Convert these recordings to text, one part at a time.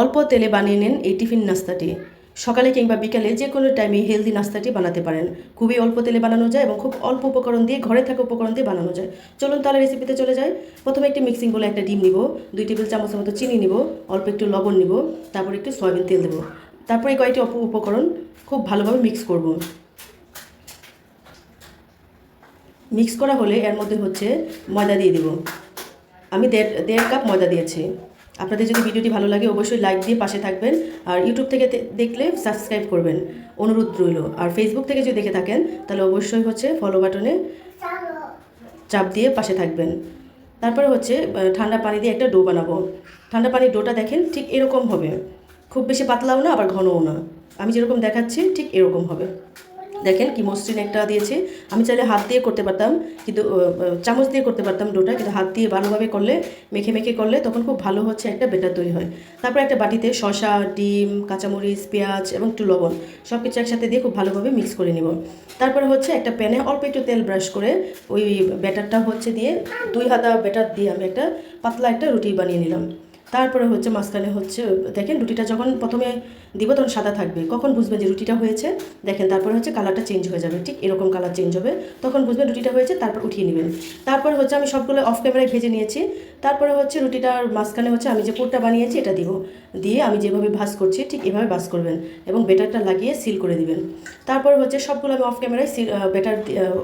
অল্প তেলে বানিয়ে নেন এই টিফিন নাস্তাটি। সকালে কিংবা বিকালে যে কোনো টাইমে হেলদি নাস্তাটি বানাতে পারেন। খুবই অল্প তেলে বানানো যায় এবং খুব অল্প উপকরণ দিয়ে, ঘরে থাকা উপকরণ দিয়ে বানানো যায়। চলুন তাহলে রেসিপিতে চলে যাই। প্রথমে একটি মিক্সিং বলে একটা ডিম নিব, দুই টেবিল চামচের মতো চিনি নিব, অল্প একটু লবণ নিব, তারপর একটু সয়াবিন তেল দেবো। তারপরে কয়েকটি অপ, উপকরণ খুব ভালোভাবে মিক্স করব। মিক্স করা হলে এর মধ্যে হচ্ছে ময়দা দিয়ে দিব। আমি দেড় দেড় কাপ ময়দা দিয়েছি। আপনাদের যদি ভিডিওটি ভালো লাগে, অবশ্যই লাইক দিয়ে পাশে থাকবেন। আর ইউটিউব থেকে দেখলে সাবস্ক্রাইব করবেন। অনুরোধ রইল। আর ফেসবুক থেকে যদি দেখে থাকেন, তাহলে অবশ্যই হচ্ছে ফলো বাটনে চাপ দিয়ে পাশে থাকবেন। তারপরে হচ্ছে ঠান্ডা পানি দিয়ে একটা ডো বানাবো। ঠান্ডা পানির ডোটা দেখেন, ঠিক এরকম হবে। খুব বেশি পাতলাও না, আবার ঘনও না। আমি যেরকম দেখাচ্ছি, ঠিক এরকম হবে। দেখেন কি মসৃণ একটা দিয়েছে। আমি চাইলে হাত দিয়ে করতে পারতাম, কিন্তু চামচ দিয়ে করতে পারতাম ডোটা, কিন্তু হাত দিয়ে ভালোভাবে করলে, মেখে মেখে করলে তখন খুব ভালো হচ্ছে একটা বেটার তৈরি হয়। তারপর একটা বাটিতে শশা ডিম, কাঁচামরিচ, পেঁয়াজ এবং একটু লবণ সব কিছু একসাথে দিয়ে খুব ভালোভাবে মিক্স করে নিব। তারপরে হচ্ছে একটা প্যানে অল্প একটু তেল ব্রাশ করে ওই ব্যাটারটা হচ্ছে দিয়ে দুই হাতা ব্যাটার দিয়ে আমি একটা পাতলা একটা রুটি বানিয়ে নিলাম। তারপরে হচ্ছে মাঝখানে হচ্ছে, দেখেন রুটিটা যখন প্রথমে দিব তখন সাদা থাকবে। কখন বুঝবেন যে রুটিটা হয়েছে? দেখেন, তারপরে হচ্ছে কালারটা চেঞ্জ হয়ে যাবে। ঠিক এরকম কালার চেঞ্জ হবে। তখন বুঝবেন রুটিটা হয়েছে, তারপর উঠিয়ে নেবেন। তারপরে হচ্ছে আমি সবগুলো অফ ক্যামেরায় ভেজে নিয়েছি। তারপরে হচ্ছে রুটিটার মাঝখানে হচ্ছে আমি যে পুরটা বানিয়েছি, এটা দিব। দিয়ে আমি যেভাবে ভাজ করছি, ঠিক এভাবে ভাজ করবেন এবং বেটারটা লাগিয়ে সিল করে দিবেন। তারপরে হচ্ছে সবগুলো আমি অফ ক্যামেরায় সিল বেটার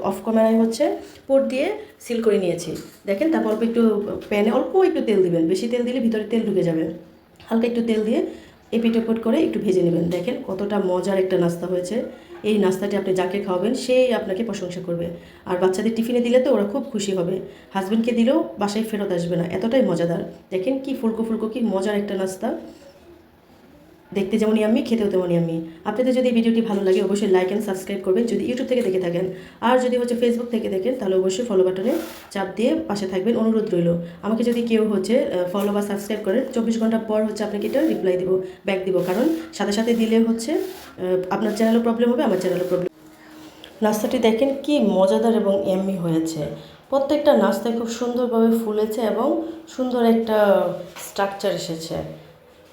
অফ ক্যামেরায় হচ্ছে পুর দিয়ে সিল করে নিয়েছি। দেখেন, তারপর অল্প একটু প্যানে অল্প একটু তেল দিবেন। বেশি তেল দিলে ভিতরে তেল ঢুকে যাবে। হালকা একটু তেল দিয়ে এপিট ওপট করে একটু ভেজে নেবেন। দেখেন কতটা মজার একটা নাস্তা হয়েছে। এই নাস্তাটি আপনি যাকে খাওয়াবেন, সেই আপনাকে প্রশংসা করবে। আর বাচ্চাদের টিফিনে দিলে তো ওরা খুব খুশি হবে। হাজব্যান্ডকে দিলেও বাসায় ফেরত আসবে না। এতটাই মজাদার। দেখেন কি ফুলকো ফুলকো, কি মজার একটা নাস্তা। দেখতে যেমনই আমি, খেতেও তেমনই আমি। আপনাদের যদি ভিডিওটি ভালো লাগে, অবশ্যই লাইক অ্যান্ড সাবস্ক্রাইব করবেন, যদি ইউটিউব থেকে দেখে থাকেন। আর যদি হচ্ছে ফেসবুক থেকে দেখেন, তাহলে অবশ্যই ফলো বাটনে চাপ দিয়ে পাশে থাকবেন, অনুরোধ রইল। আমাকে যদি কেউ হচ্ছে ফলো বা সাবস্ক্রাইব করেন, চব্বিশ ঘণ্টা পর হচ্ছে আপনাকে এটা রিপ্লাই দিব ব্যাক দিব। কারণ সাথে সাথে দিলে হচ্ছে আপনার চ্যানেলও প্রবলেম হবে, আমার চ্যানেলও প্রবলেম নাস্তাটি দেখেন কি মজাদার এবং এমনি হয়েছে। প্রত্যেকটা নাস্তায় খুব সুন্দরভাবে ফুলেছে এবং সুন্দর একটা স্ট্রাকচার এসেছে।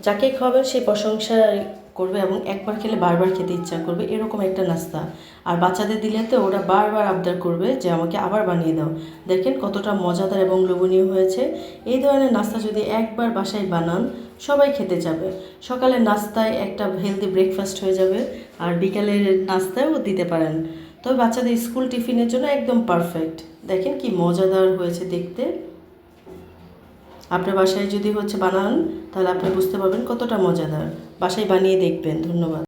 যাকে খাওয়াবেন সেই প্রশংসা করবে এবং একবার খেলে বারবার খেতে ইচ্ছা করবে, এরকম একটা নাস্তা। আর বাচ্চাদের দিলে তো ওরা বারবার আবদার করবে যে, আমাকে আবার বানিয়ে দাও। দেখেন কতটা মজাদার এবং লোভনীয় হয়েছে। এই ধরনের নাস্তা যদি একবার বাসায় বানান, সবাই খেতে যাবে। সকালের নাস্তায় একটা হেলদি ব্রেকফাস্ট হয়ে যাবে আর বিকালের নাস্তায়ও দিতে পারেন। তবে বাচ্চাদের স্কুল টিফিনের জন্য একদম পারফেক্ট দেখেন কি মজাদার হয়েছে দেখতে। আপনার বাসায় যদি হচ্ছে বানান, তাহলে আপনি বুঝতে পারবেন কতটা মজাদার। বাসায় বানিয়ে দেখবেন, ধন্যবাদ।